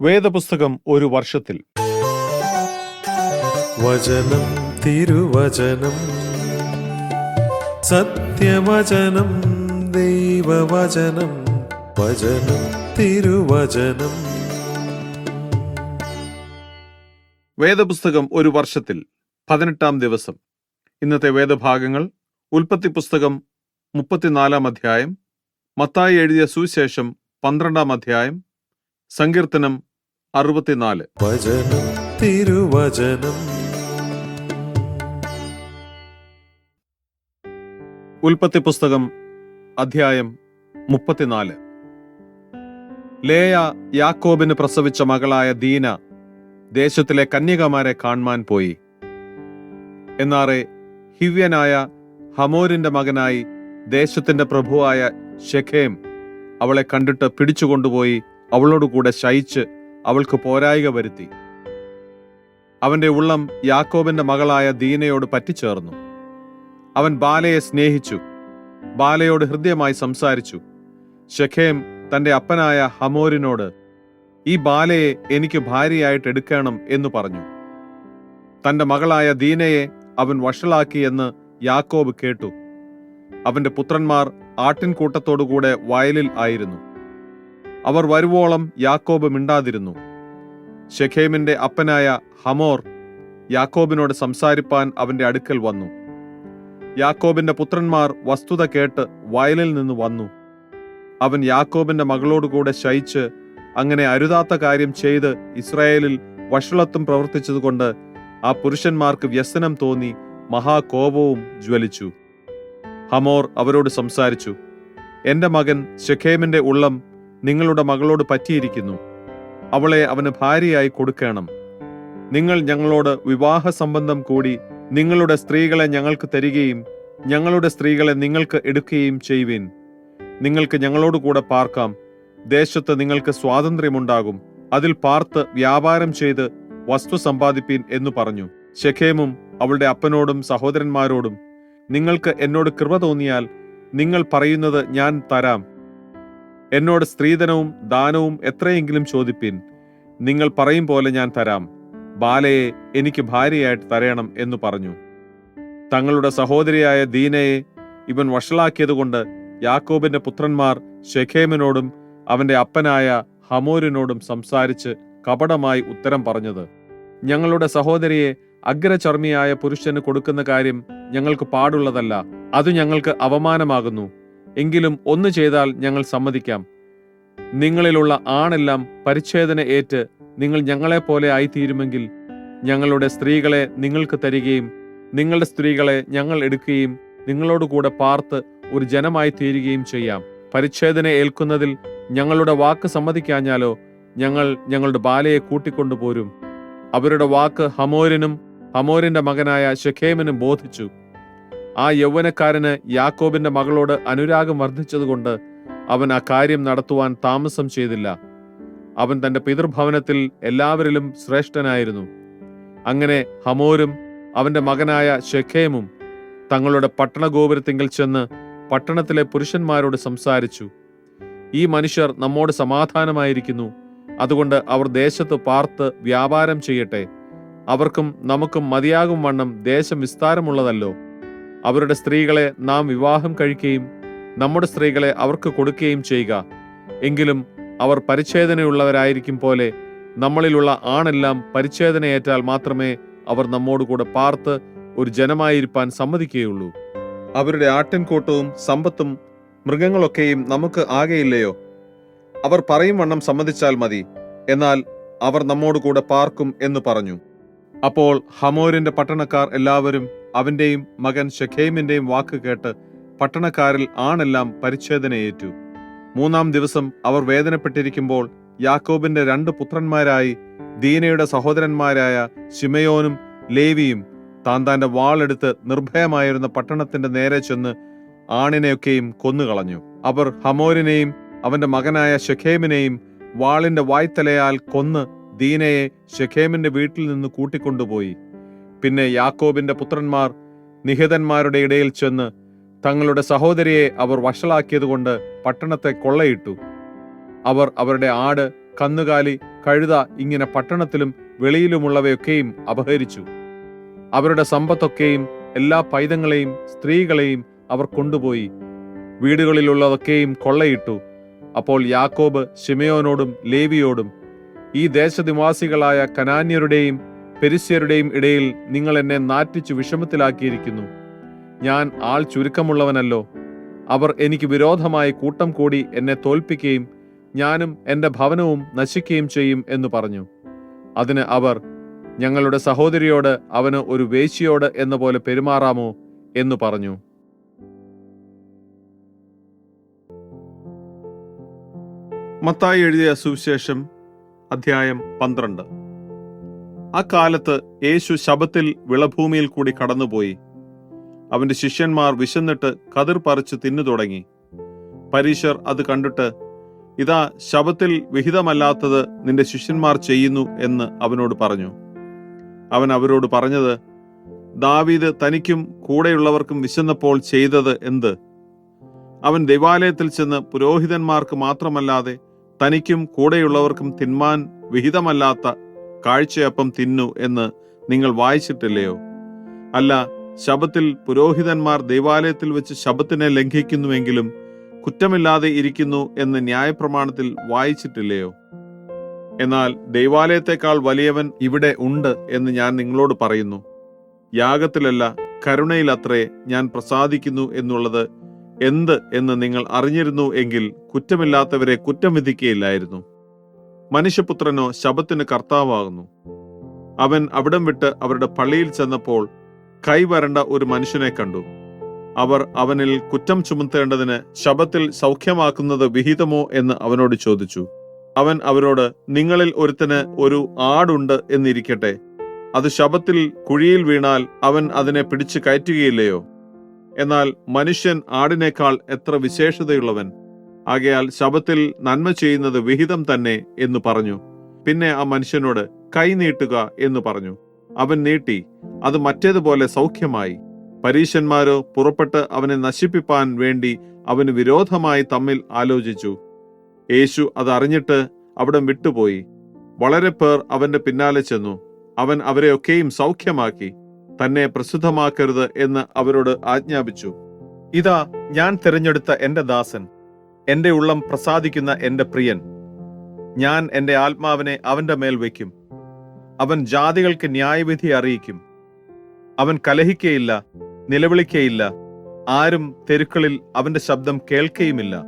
വേദപുസ്തകം ഒരു വർഷത്തിൽ. വചനം തിരുവചനം സത്യവചനം ദൈവവചനം വചനം തിരുവചനം. വേദപുസ്തകം ഒരു വർഷത്തിൽ പതിനെട്ടാം ദിവസം. ഇന്നത്തെ വേദഭാഗങ്ങൾ ഉൽപ്പത്തി പുസ്തകം മുപ്പത്തിനാലാം അധ്യായം മത്തായി എഴുതിയ സുവിശേഷം പന്ത്രണ്ടാം അധ്യായം സങ്കീർത്തനം അറുപത്തിനാല്. വചനം തിരുവചനം. ഉൽപ്പത്തി പുസ്തകം അധ്യായം മുപ്പത്തിനാല്. ലേയ യാക്കോബിന് പ്രസവിച്ച മകളായ ദീന ദേശത്തിലെ കന്യകമാരെ കാണുവാൻ പോയി. എന്നാറെ ഹിവ്യനായ ഹമോരിന്റെ മകനായി ദേശത്തിന്റെ പ്രഭുവായ ഷെഖേം അവളെ കണ്ടിട്ട് പിടിച്ചുകൊണ്ടുപോയി അവളോടുകൂടെ ശയിച്ച് അവൾക്ക് പോരായിക വരുത്തി. അവന്റെ ഉള്ളം യാക്കോബിന്റെ മകളായ ദീനയോട് പറ്റിച്ചേർന്നു. അവൻ ബാലയെ സ്നേഹിച്ചു. ബാലയോട് ഹൃദ്യമായി സംസാരിച്ചു. ഷെഖേം തന്റെ അപ്പനായ ഹമോരിനോട് ഈ ബാലയെ എനിക്ക് ഭാര്യയായിട്ട് എടുക്കണം എന്ന് പറഞ്ഞു. തന്റെ മകളായ ദീനയെ അവൻ വഷളാക്കി എന്ന് യാക്കോബ് കേട്ടു. അവന്റെ പുത്രന്മാർ ആട്ടിൻകൂട്ടത്തോടുകൂടെ വയലിൽ ആയിരുന്നു. അവർ വരുവോളം യാക്കോബ് മിണ്ടാതിരുന്നു. ഷെഖേമിന്റെ അപ്പനായ ഹമോർ യാക്കോബിനോട് സംസാരിപ്പാൻ അവന്റെ അടുക്കൽ വന്നു. യാക്കോബിന്റെ പുത്രന്മാർ വസ്തുത കേട്ട് വയലിൽ നിന്ന് വന്നു. അവൻ യാക്കോബിന്റെ മകളോടുകൂടെ ശയിച്ച് അങ്ങനെ അരുതാത്ത കാര്യം ചെയ്ത് ഇസ്രായേലിൽ വഷളത്വം പ്രവർത്തിച്ചതുകൊണ്ട് ആ പുരുഷന്മാർക്ക് വ്യസനം തോന്നി മഹാകോപവും ജ്വലിച്ചു. ഹമോർ അവരോട് സംസാരിച്ചു എന്റെ മകൻ ഷെഖേമിന്റെ ഉള്ളം നിങ്ങളുടെ മകളോട് പറ്റിയിരിക്കുന്നു. അവളെ അവന് ഭാര്യയായി കൊടുക്കണം. നിങ്ങൾ ഞങ്ങളോട് വിവാഹ സംബന്ധം കൂടി നിങ്ങളുടെ സ്ത്രീകളെ ഞങ്ങൾക്ക് തരികയും ഞങ്ങളുടെ സ്ത്രീകളെ നിങ്ങൾക്ക് എടുക്കുകയും ചെയ്യുവിൻ. നിങ്ങൾക്ക് ഞങ്ങളോട് കൂടെ പാർക്കാം. ദേശത്ത് നിങ്ങൾക്ക് സ്വാതന്ത്ര്യമുണ്ടാകും. അതിൽ പാർത്ത് വ്യാപാരം ചെയ്ത് വസ്തു സമ്പാദിപ്പീൻ എന്നു പറഞ്ഞു. ഷെഖേമും അവളുടെ അപ്പനോടും സഹോദരന്മാരോടും നിങ്ങൾക്ക് എന്നോട് കൃപ തോന്നിയാൽ നിങ്ങൾ പറയുന്നത് ഞാൻ തരാം. എന്നോട് സ്ത്രീധനവും ദാനവും എത്രയെങ്കിലും ചോദിപ്പിൻ. നിങ്ങൾ പറയും പോലെ ഞാൻ തരാം. ബാലയെ എനിക്ക് ഭാര്യയായിട്ട് തരയണം എന്ന് പറഞ്ഞു. തങ്ങളുടെ സഹോദരിയായ ദീനയെ ഇവൻ വഷളാക്കിയതുകൊണ്ട് യാക്കോബിന്റെ പുത്രന്മാർ ഷെഖേമിനോടും അവന്റെ അപ്പനായ ഹമോരിനോടും സംസാരിച്ച് കപടമായി ഉത്തരം പറഞ്ഞത്. ഞങ്ങളുടെ സഹോദരിയെ അഗ്രചർമ്മിയായ പുരുഷന് കൊടുക്കുന്ന കാര്യം ഞങ്ങൾക്ക് പാടുള്ളതല്ല. അത് ഞങ്ങൾക്ക് അവമാനമാകുന്നു എങ്കിലും ഒന്ന് ചെയ്താൽ ഞങ്ങൾ സമ്മതിക്കാം. നിങ്ങളിലുള്ള ആണെല്ലാം പരിച്ഛേദന ഏറ്റ് നിങ്ങൾ ഞങ്ങളെപ്പോലെ ആയിത്തീരുമെങ്കിൽ ഞങ്ങളുടെ സ്ത്രീകളെ നിങ്ങൾക്ക് തരികയും നിങ്ങളുടെ സ്ത്രീകളെ ഞങ്ങൾ എടുക്കുകയും നിങ്ങളോടുകൂടെ പാർത്ത് ഒരു ജനമായി തീരുകയും ചെയ്യാം. പരിച്ഛേദന ഏൽക്കുന്നതിൽ ഞങ്ങളുടെ വാക്ക് സമ്മതിക്കാഞ്ഞാലോ ഞങ്ങൾ ഞങ്ങളുടെ ബാലയെ കൂട്ടിക്കൊണ്ടുപോരും. അവരുടെ വാക്ക് ഹമോരിനും ഹമോരിന്റെ മകനായ ഷെഖേമിനും ബോധിച്ചു. ആ യൗവനക്കാരന് യാക്കോബിന്റെ മകളോട് അനുരാഗം വർദ്ധിച്ചതുകൊണ്ട് അവൻ ആ കാര്യം നടത്തുവാൻ താമസം ചെയ്തില്ല. അവൻ തന്റെ പിതൃഭവനത്തിൽ എല്ലാവരിലും ശ്രേഷ്ഠനായിരുന്നു. അങ്ങനെ ഹമോരും അവന്റെ മകനായ ഷെഖേമും തങ്ങളുടെ പട്ടണ പട്ടണഗോപുരത്തിങ്കൽ ചെന്ന് പട്ടണത്തിലെ പുരുഷന്മാരോട് സംസാരിച്ചു. ഈ മനുഷ്യർ നമ്മോട് സമാധാനമായിരിക്കുന്നു. അതുകൊണ്ട് അവർ ദേശത്ത് പാർത്ത് വ്യാപാരം ചെയ്യട്ടെ. അവർക്കും നമുക്കും മതിയാകും വണ്ണം ദേശം വിസ്താരമുള്ളതല്ലോ. അവരുടെ സ്ത്രീകളെ നാം വിവാഹം കഴിക്കുകയും നമ്മുടെ സ്ത്രീകളെ അവർക്ക് കൊടുക്കുകയും ചെയ്യുക. എങ്കിലും അവർ പരിച്ഛേദനയുള്ളവരായിരിക്കും പോലെ നമ്മളിലുള്ള ആണെല്ലാം പരിച്ഛേദനയേറ്റാൽ മാത്രമേ അവർ നമ്മോടുകൂടെ പാർത്ത് ഒരു ജനമായിരിക്കാൻ സമ്മതിക്കുകയുള്ളൂ. അവരുടെ ആട്ടിൻകൂട്ടവും സമ്പത്തും മൃഗങ്ങളൊക്കെയും നമുക്ക് ആകെയില്ലയോ? അവർ പറയും വണ്ണം സമ്മതിച്ചാൽ മതി എന്നാൽ അവർ നമ്മോടുകൂടെ പാർക്കും എന്ന് പറഞ്ഞു. അപ്പോൾ ഹമോരിന്റെ പട്ടണക്കാർ എല്ലാവരും അവന്റെയും മകൻ ഷെഖേമിന്റെയും വാക്ക് കേട്ട് പട്ടണക്കാരിൽ ആണെല്ലാം പരിച്ഛേദനയേറ്റു. മൂന്നാം ദിവസം അവർ വേദനപ്പെട്ടിരിക്കുമ്പോൾ യാക്കോബിന്റെ രണ്ട് പുത്രന്മാരായി ദീനയുടെ സഹോദരന്മാരായ ശിമയോനും ലേവിയും താൻ താന്റെ വാളെടുത്ത് നിർഭയമായിരുന്ന പട്ടണത്തിന്റെ നേരെ ചെന്ന് ആണിനെയൊക്കെയും കൊന്നുകളഞ്ഞു. അവർ ഹമോരിനെയും അവന്റെ മകനായ ഷെഖേമിനെയും വാളിന്റെ വായ്ത്തലയാൽ കൊന്ന് ദീനയെ ഷെഖേമിന്റെ വീട്ടിൽ നിന്ന് കൂട്ടിക്കൊണ്ടുപോയി. പിന്നെ യാക്കോബിന്റെ പുത്രന്മാർ നിഹിതന്മാരുടെ ഇടയിൽ ചെന്ന് തങ്ങളുടെ സഹോദരിയെ അവർ വഷളാക്കിയതുകൊണ്ട് പട്ടണത്തെ കൊള്ളയിട്ടു. അവർ അവരുടെ ആട് കന്നുകാലി കഴുത ഇങ്ങനെ പട്ടണത്തിലും വെളിയിലുമുള്ളവയൊക്കെയും അപഹരിച്ചു. അവരുടെ സമ്പത്തൊക്കെയും എല്ലാ പൈതങ്ങളെയും സ്ത്രീകളെയും അവർ കൊണ്ടുപോയി. വീടുകളിലുള്ളതൊക്കെയും കൊള്ളയിട്ടു. അപ്പോൾ യാക്കോബ് ശിമയോനോടും ലേവിയോടും ഈ ദേശനിവാസികളായ കനാന്യരുടെയും പെരിസ്യരുടെയും ഇടയിൽ നിങ്ങൾ എന്നെ നാറ്റിച്ചു വിഷമത്തിലാക്കിയിരിക്കുന്നു. ഞാൻ ആൾ ചുരുക്കമുള്ളവനല്ലോ. അവർ എനിക്ക് വിരോധമായി കൂട്ടം കൂടി എന്നെ തോൽപ്പിക്കുകയും ഞാനും എന്റെ ഭവനവും നശിക്കുകയും ചെയ്യും എന്ന് പറഞ്ഞു. അതിന് അവർ ഞങ്ങളുടെ സഹോദരിയോട് അവന് ഒരു വേശ്യയോട് എന്ന പോലെ പെരുമാറാമോ? എന്ന് പറഞ്ഞു. മത്തായി എഴുതിയ സുവിശേഷം അധ്യായം പന്ത്രണ്ട്. ആ കാലത്ത് യേശു ശബത്തിൽ വിളഭൂമിയിൽ കൂടി കടന്നുപോയി. അവന്റെ ശിഷ്യന്മാർ വിശന്നിട്ട് കതിർ പറിച്ചു തിന്നു തുടങ്ങി. പരീശർ അത് കണ്ടിട്ട് ഇതാ ശബത്തിൽ വിഹിതമല്ലാത്തത് നിന്റെ ശിഷ്യന്മാർ ചെയ്യുന്നു എന്ന് അവനോട് പറഞ്ഞു. അവൻ അവരോട് പറഞ്ഞത് ദാവീദ് തനിക്കും കൂടെയുള്ളവർക്കും വിശന്നപ്പോൾ ചെയ്തത് എന്ത്? അവൻ ദൈവാലയത്തിൽ ചെന്ന് പുരോഹിതന്മാർക്ക് മാത്രമല്ലാതെ തനിക്കും കൂടെയുള്ളവർക്കും തിന്മാൻ വിഹിതമല്ലാത്ത കാഴ്ചയപ്പം തിന്നു എന്ന് നിങ്ങൾ വായിച്ചിട്ടില്ലയോ? അല്ല ശബത്തിൽ പുരോഹിതന്മാർ ദൈവാലയത്തിൽ വെച്ച് ശബത്തിനെ ലംഘിക്കുന്നുവെങ്കിലും കുറ്റമില്ലാതെ ഇരിക്കുന്നു എന്ന് ന്യായപ്രമാണത്തിൽ വായിച്ചിട്ടില്ലയോ? എന്നാൽ ദൈവാലയത്തെക്കാൾ വലിയവൻ ഇവിടെ ഉണ്ട് എന്ന് ഞാൻ നിങ്ങളോട് പറയുന്നു. യാഗത്തിലല്ല കരുണയിലത്രേ ഞാൻ പ്രസാദിക്കുന്നു എന്നുള്ളത് എന്ത് എന്ന് നിങ്ങൾ അറിഞ്ഞിരുന്നു എങ്കിൽ കുറ്റമില്ലാത്തവരെ കുറ്റം വിധിക്കുകയില്ലായിരുന്നു മനുഷ്യപുത്രനോ ശബത്തിന് കർത്താവാകുന്നു. അവൻ അവിടം വിട്ട് അവരുടെ പള്ളിയിൽ ചെന്നപ്പോൾ കൈവരണ്ട ഒരു മനുഷ്യനെ കണ്ടു. അവർ അവനിൽ കുറ്റം ചുമത്തേണ്ടതിന് ശബത്തിൽ സൗഖ്യമാക്കുന്നത് വിഹിതമോ എന്ന് അവനോട് ചോദിച്ചു. അവൻ അവരോട് നിങ്ങളിൽ ഒരുത്തന് ഒരു ആടുണ്ട് എന്നിരിക്കട്ടെ. അത് ശബത്തിൽ കുഴിയിൽ വീണാൽ അവൻ അതിനെ പിടിച്ചു കയറ്റുകയില്ലയോ? എന്നാൽ മനുഷ്യൻ ആടിനേക്കാൾ എത്ര വിശേഷതയുള്ളവൻ. ആകയാൽ ശബത്തിൽ നന്മ ചെയ്യുന്നത് വിഹിതം തന്നെ എന്ന് പറഞ്ഞു. പിന്നെ ആ മനുഷ്യനോട് കൈ നീട്ടുക എന്ന് പറഞ്ഞു. അവൻ നീട്ടി അത് മറ്റേതുപോലെ സൗഖ്യമായി. പരീശന്മാരോ പുറപ്പെട്ട് അവനെ നശിപ്പിപ്പാൻ വേണ്ടി അവന് വിരോധമായി തമ്മിൽ ആലോചിച്ചു. യേശു അത് അറിഞ്ഞിട്ട് അവിടെ വിട്ടുപോയി. വളരെ പേർ അവന്റെ പിന്നാലെ ചെന്നു. അവൻ അവരെയൊക്കെയും സൗഖ്യമാക്കി. തന്നെ പ്രസിദ്ധമാക്കരുത് എന്ന് അവരോട് ആജ്ഞാപിച്ചു. ഇതാ ഞാൻ തിരഞ്ഞെടുത്ത എന്റെ ദാസൻ. എന്റെ ഉള്ളം പ്രസാദിക്കുന്ന എന്റെ പ്രിയൻ. ഞാൻ എന്റെ ആത്മാവിനെ അവന്റെ മേൽ വയ്ക്കും. അവൻ ജാതികൾക്ക് ന്യായവിധി അറിയിക്കും. അവൻ കലഹിക്കയില്ല നിലവിളിക്കയില്ല. ആരും തെരുക്കളിൽ അവന്റെ ശബ്ദം കേൾക്കുകയുമില്ല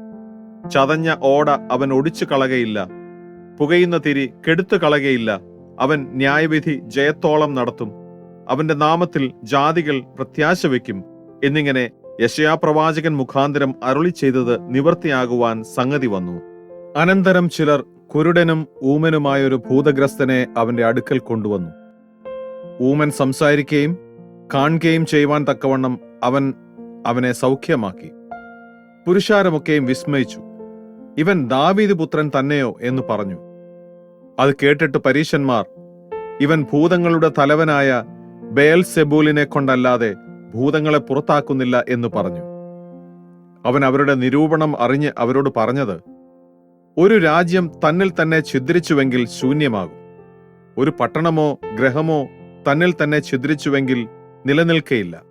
ചതഞ്ഞ ഓട അവൻ ഒടിച്ചു കളകയില്ല. പുകയുന്ന തിരി കെടുത്തു കളകയില്ല. അവൻ ന്യായവിധി ജയത്തോളം നടത്തും. അവന്റെ നാമത്തിൽ ജാതികൾ പ്രത്യാശ വയ്ക്കും. എന്നിങ്ങനെ യശയാപ്രവാചകൻ മുഖാന്തരം അരുളി ചെയ്തത് നിവർത്തിയാകുവാൻ സംഗതി വന്നു. അനന്തരം ചിലർ കുരുടനും ഊമനുമായ ഒരു ഭൂതഗ്രസ്തനെ അവന്റെ അടുക്കൽ കൊണ്ടുവന്നു. ഊമൻ സംസാരിക്കുകയും കാണുകയും ചെയ്യുവാൻ തക്കവണ്ണം അവൻ അവനെ സൗഖ്യമാക്കി. പുരുഷാരമൊക്കെയും വിസ്മയിച്ചു. ഇവൻ ദാവീദ് പുത്രൻ തന്നെയോ എന്ന് പറഞ്ഞു. അത് കേട്ടിട്ട് പരീശന്മാർ ഇവൻ ഭൂതങ്ങളുടെ തലവനായ ബേൽ സെബൂലിനെ കൊണ്ടല്ലാതെ ഭൂതങ്ങളെ പുറത്താക്കുന്നില്ല എന്ന് പറഞ്ഞു. അവൻ അവരുടെ നിരൂപണം അറിഞ്ഞ് അവരോട് പറഞ്ഞത് ഒരു രാജ്യം തന്നിൽ തന്നെ ഛിദ്രിച്ചുവെങ്കിൽ ശൂന്യമാകും. ഒരു പട്ടണമോ ഗ്രഹമോ തന്നിൽ തന്നെ ഛിദ്രിച്ചുവെങ്കിൽ നിലനിൽക്കയില്ല.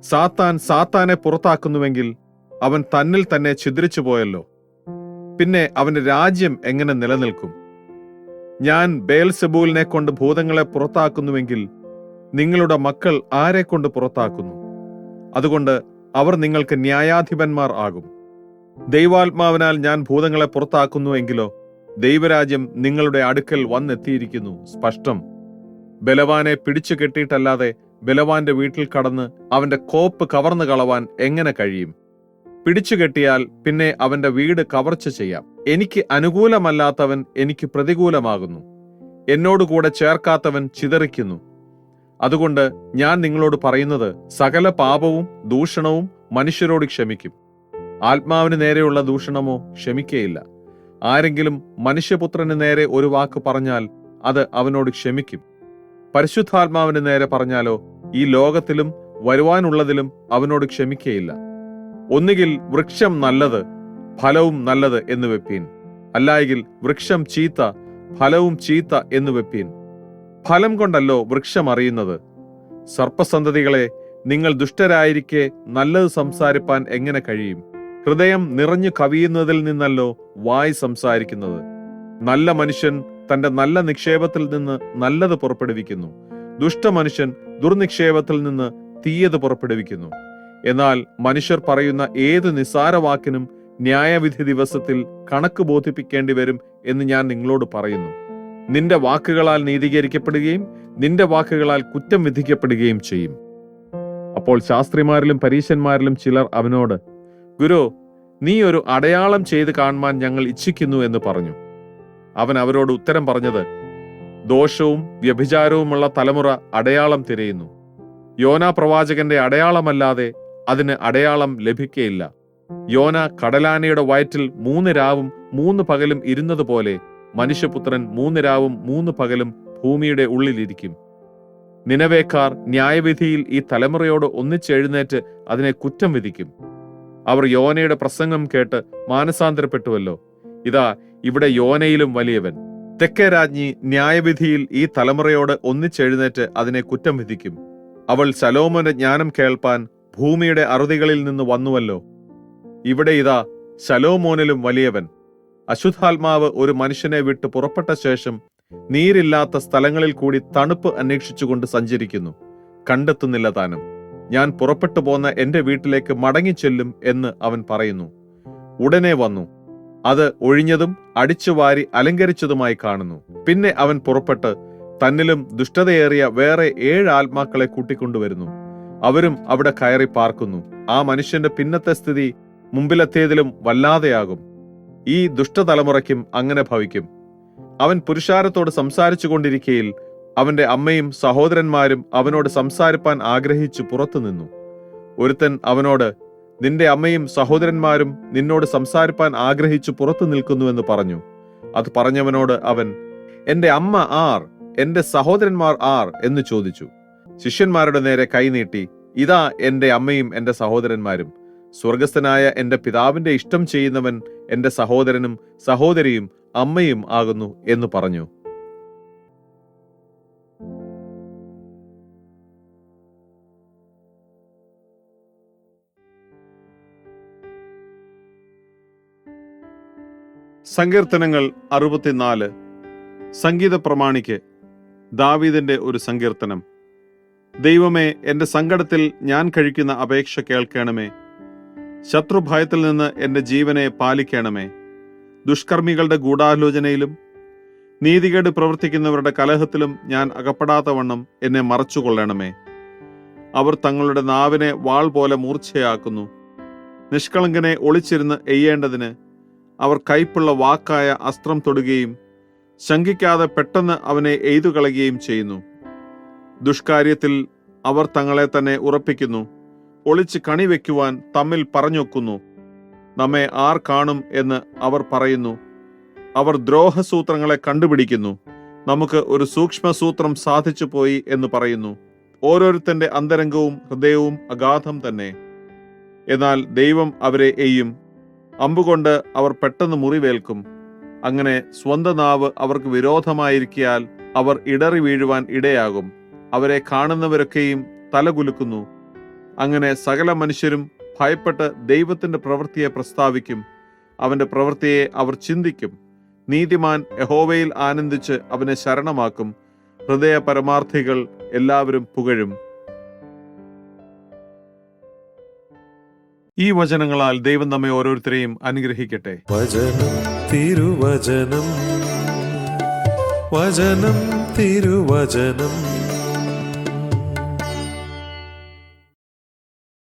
സാത്താൻ സാത്താനെ പുറത്താക്കുന്നുവെങ്കിൽ അവൻ തന്നിൽ തന്നെ ഛിദ്രിച്ചു പോയല്ലോ. പിന്നെ അവന്റെ രാജ്യം എങ്ങനെ നിലനിൽക്കും? ഞാൻ ബേൽസെബൂലിനെ കൊണ്ട് ഭൂതങ്ങളെ പുറത്താക്കുന്നുവെങ്കിൽ നിങ്ങളുടെ മക്കൾ ആരെ കൊണ്ട് പുറത്താക്കുന്നു? അതുകൊണ്ട് അവർ നിങ്ങൾക്ക് ന്യായാധിപന്മാർ ആകും. ദൈവാത്മാവിനാൽ ഞാൻ ഭൂതങ്ങളെ പുറത്താക്കുന്നു എങ്കിലോ ദൈവരാജ്യം നിങ്ങളുടെ അടുക്കൽ വന്നെത്തിയിരിക്കുന്നു സ്പഷ്ടം. ബലവാനെ പിടിച്ചു കെട്ടിയിട്ടല്ലാതെ ബലവാന്റെ വീട്ടിൽ കടന്ന് അവന്റെ കോപ്പ് കവർന്നു കളവാൻ എങ്ങനെ കഴിയും? പിടിച്ചു കെട്ടിയാൽ പിന്നെ അവന്റെ വീട് കവർച്ച ചെയ്യാം. എനിക്ക് അനുകൂലമല്ലാത്തവൻ എനിക്ക് പ്രതികൂലമാകുന്നു. എന്നോടുകൂടെ ചേർക്കാത്തവൻ ചിതറിക്കുന്നു. അതുകൊണ്ട് ഞാൻ നിങ്ങളോട് പറയുന്നത് സകല പാപവും ദൂഷണവും മനുഷ്യരോട് ക്ഷമിക്കും. ആത്മാവിന് നേരെയുള്ള ദൂഷണമോ ക്ഷമിക്കയില്ല. ആരെങ്കിലും മനുഷ്യപുത്രന് നേരെ ഒരു വാക്ക് പറഞ്ഞാൽ അത് അവനോട് ക്ഷമിക്കും. പരിശുദ്ധാത്മാവിന് നേരെ പറഞ്ഞാലോ ഈ ലോകത്തിലും വരുവാനുള്ളതിലും അവനോട് ക്ഷമിക്കയില്ല. ഒന്നുകിൽ വൃക്ഷം നല്ലത് ഫലവും നല്ലത് എന്ന് വെപ്പീൻ. അല്ലായെങ്കിൽ വൃക്ഷം ചീത്ത ഫലവും ചീത്ത എന്ന് വെപ്പീൻ. ഫലം കൊണ്ടല്ലോ വൃക്ഷം അറിയുന്നത്. സർപ്പസന്തതികളെ നിങ്ങൾ ദുഷ്ടരായിരിക്കെ നല്ലത് സംസാരിപ്പാൻ എങ്ങനെ കഴിയും? ഹൃദയം നിറഞ്ഞു കവിയുന്നതിൽ നിന്നല്ലോ വായ് സംസാരിക്കുന്നത്. നല്ല മനുഷ്യൻ തന്റെ നല്ല നിക്ഷേപത്തിൽ നിന്ന് നല്ലത് പുറപ്പെടുവിക്കുന്നു. ദുഷ്ടമനുഷ്യൻ ദുർനിക്ഷേപത്തിൽ നിന്ന് തീയത് പുറപ്പെടുവിക്കുന്നു. എന്നാൽ മനുഷ്യർ പറയുന്ന ഏത് നിസാര വാക്കിനും ന്യായവിധി ദിവസത്തിൽ കണക്ക് ബോധിപ്പിക്കേണ്ടി വരും എന്ന് ഞാൻ നിങ്ങളോട് പറയുന്നു. നിന്റെ വാക്കുകളാൽ നീതീകരിക്കപ്പെടുകയും നിന്റെ വാക്കുകളാൽ കുറ്റം വിധിക്കപ്പെടുകയും ചെയ്യും. അപ്പോൾ ശാസ്ത്രിമാരിലും പരീശന്മാരിലും ചിലർ അവനോട് ഗുരു നീ ഒരു അടയാളം ചെയ്ത് കാണുവാൻ ഞങ്ങൾ ഇച്ഛിക്കുന്നു എന്ന് പറഞ്ഞു. അവൻ അവരോട് ഉത്തരം പറഞ്ഞത് ദോഷവും വ്യഭിചാരവുമുള്ള തലമുറ അടയാളം തിരയുന്നു. യോന പ്രവാചകന്റെ അടയാളമല്ലാതെ അതിന് അടയാളം ലഭിക്കയില്ല. യോന കടലാനയുടെ വയറ്റിൽ മൂന്ന് രാവും മൂന്ന് പകലും ഇരുന്നത് പോലെ മനുഷ്യപുത്രൻ മൂന്ന് രാവും മൂന്ന് പകലും ഭൂമിയുടെ ഉള്ളിലിരിക്കും. നിനവേക്കാർ ന്യായവിധിയിൽ ഈ തലമുറയോട് ഒന്നിച്ചെഴുന്നേറ്റ് അതിനെ കുറ്റം വിധിക്കും. അവർ യോനയുടെ പ്രസംഗം കേട്ട് മാനസാന്തരപ്പെട്ടുവല്ലോ. ഇതാ ഇവിടെ യോനയിലും വലിയവൻ. തെക്കേ രാജ്ഞി ന്യായവിധിയിൽ ഈ തലമുറയോട് ഒന്നിച്ചെഴുന്നേറ്റ് അതിനെ കുറ്റം വിധിക്കും. അവൾ ശലോമോന്റെ ജ്ഞാനം കേൾപ്പാൻ ഭൂമിയുടെ അറുതികളിൽ നിന്ന് വന്നുവല്ലോ. ഇവിടെ ഇതാ ശലോമോനിലും വലിയവൻ. അശുദ്ധാത്മാവ് ഒരു മനുഷ്യനെ വിട്ട് പുറപ്പെട്ട ശേഷം നീരില്ലാത്ത സ്ഥലങ്ങളിൽ കൂടി തണുപ്പ് അന്വേഷിച്ചുകൊണ്ട് സഞ്ചരിക്കുന്നു. കണ്ടെത്തുന്നില്ല താനും. ഞാൻ പുറപ്പെട്ടു പോന്ന എന്റെ വീട്ടിലേക്ക് മടങ്ങിച്ചെല്ലും എന്ന് അവൻ പറയുന്നു. ഉടനെ വന്നു. അത് ഒഴിഞ്ഞതും അടിച്ചുവാരി അലങ്കരിച്ചതുമായി കാണുന്നു. പിന്നെ അവൻ പുറപ്പെട്ട് തന്നിലും ദുഷ്ടതയേറിയ വേറെ ഏഴ് ആത്മാക്കളെ കൂട്ടിക്കൊണ്ടുവരുന്നു. അവരും അവിടെ കയറി പാർക്കുന്നു. ആ മനുഷ്യന്റെ പിന്നത്തെ സ്ഥിതി മുമ്പിലത്തേതിലും വല്ലാതെയാകും. ഈ ദുഷ്ടതലമുറയ്ക്കും അങ്ങനെ ഭവിക്കും. അവൻ പുരുഷാരത്തോട് സംസാരിച്ചു കൊണ്ടിരിക്കയിൽ അവന്റെ അമ്മയും സഹോദരന്മാരും അവനോട് സംസാരിപ്പാൻ ആഗ്രഹിച്ചു പുറത്തു നിന്നു ഒരുത്തൻ അവനോട് നിന്റെ അമ്മയും സഹോദരന്മാരും നിന്നോട് സംസാരിപ്പാൻ ആഗ്രഹിച്ചു പുറത്തു നിൽക്കുന്നുവെന്ന് പറഞ്ഞു. അത് പറഞ്ഞവനോട് അവൻ എന്റെ അമ്മ ആർ എന്റെ സഹോദരന്മാർ ആർ എന്ന് ചോദിച്ചു. ശിഷ്യന്മാരുടെ നേരെ കൈനീട്ടി ഇതാ എന്റെ അമ്മയും എന്റെ സഹോദരന്മാരും. സ്വർഗസ്ഥനായ എന്റെ പിതാവിന്റെ ഇഷ്ടം ചെയ്യുന്നവൻ എന്റെ സഹോദരനും സഹോദരിയും അമ്മയും ആകുന്നു എന്ന് പറഞ്ഞു. സങ്കീർത്തനങ്ങൾ അറുപത്തിനാല്. സംഗീത പ്രമാണിക്ക് ദാവീദിന്റെ ഒരു സങ്കീർത്തനം. ദൈവമേ എന്റെ സങ്കടത്തിൽ ഞാൻ കഴിക്കുന്ന അപേക്ഷ കേൾക്കണമേ. ശത്രുഭയത്തിൽ നിന്ന് എന്റെ ജീവനെ പാലിക്കണമേ. ദുഷ്കർമ്മികളുടെ ഗൂഢാലോചനയിലും നീതികേട് പ്രവർത്തിക്കുന്നവരുടെ കലഹത്തിലും ഞാൻ അകപ്പെടാത്തവണ്ണം എന്നെ മറച്ചുകൊള്ളണമേ. അവർ തങ്ങളുടെ നാവിനെ വാൾ പോലെ മൂർച്ചയാക്കുന്നു. നിഷ്കളങ്കനെ ഒളിച്ചിരുന്ന് എയ്യേണ്ടതിന് അവർ കൈപ്പുള്ള വാക്കായ അസ്ത്രം തൊടുകയും ശങ്കിക്കാതെ പെട്ടെന്ന് അവനെ എയ്തു കളയുകയും ചെയ്യുന്നു. ദുഷ്കാര്യത്തിൽ അവർ തങ്ങളെ തന്നെ ഉറപ്പിക്കുന്നു. ഒളിച്ച് കണിവെക്കുവാൻ തമ്മിൽ പറഞ്ഞൊക്കുന്നു. നമ്മെ ആർ കാണും എന്ന് അവർ പറയുന്നു. അവർ ദ്രോഹസൂത്രങ്ങളെ കണ്ടുപിടിക്കുന്നു. നമുക്ക് ഒരു സൂക്ഷ്മസൂത്രം സാധിച്ചു പോയി എന്ന് പറയുന്നു. ഓരോരുത്തന്റെ അന്തരംഗവും ഹൃദയവും അഗാധം തന്നെ. എന്നാൽ ദൈവം അവരെ എയ്യും. അമ്പുകൊണ്ട് അവർ പെട്ടെന്ന് മുറിവേൽക്കും. അങ്ങനെ സ്വന്തം നാവ് അവർക്ക് വിരോധമായിരിക്കിയാൽ അവർ ഇടറി വീഴുവാൻ ഇടയാകും. അവരെ കാണുന്നവരൊക്കെയും തലകുലുക്കുന്നു. അങ്ങനെ സകല മനുഷ്യരും ഭയപ്പെട്ട് ദൈവത്തിന്റെ പ്രവൃത്തിയെ പ്രസ്താവിക്കും. അവന്റെ പ്രവൃത്തിയെ അവർ ചിന്തിക്കും. നീതിമാൻ യഹോവയിൽ ആനന്ദിച്ച് അവനെ ശരണമാക്കും. ഹൃദയ പരമാർത്ഥികൾ എല്ലാവരും പുകഴും. ഈ വചനങ്ങളാൽ ദൈവം നമ്മെ ഓരോരുത്തരെയും അനുഗ്രഹിക്കട്ടെ. വചനം തിരുവചനം. വചനം തിരുവചനം.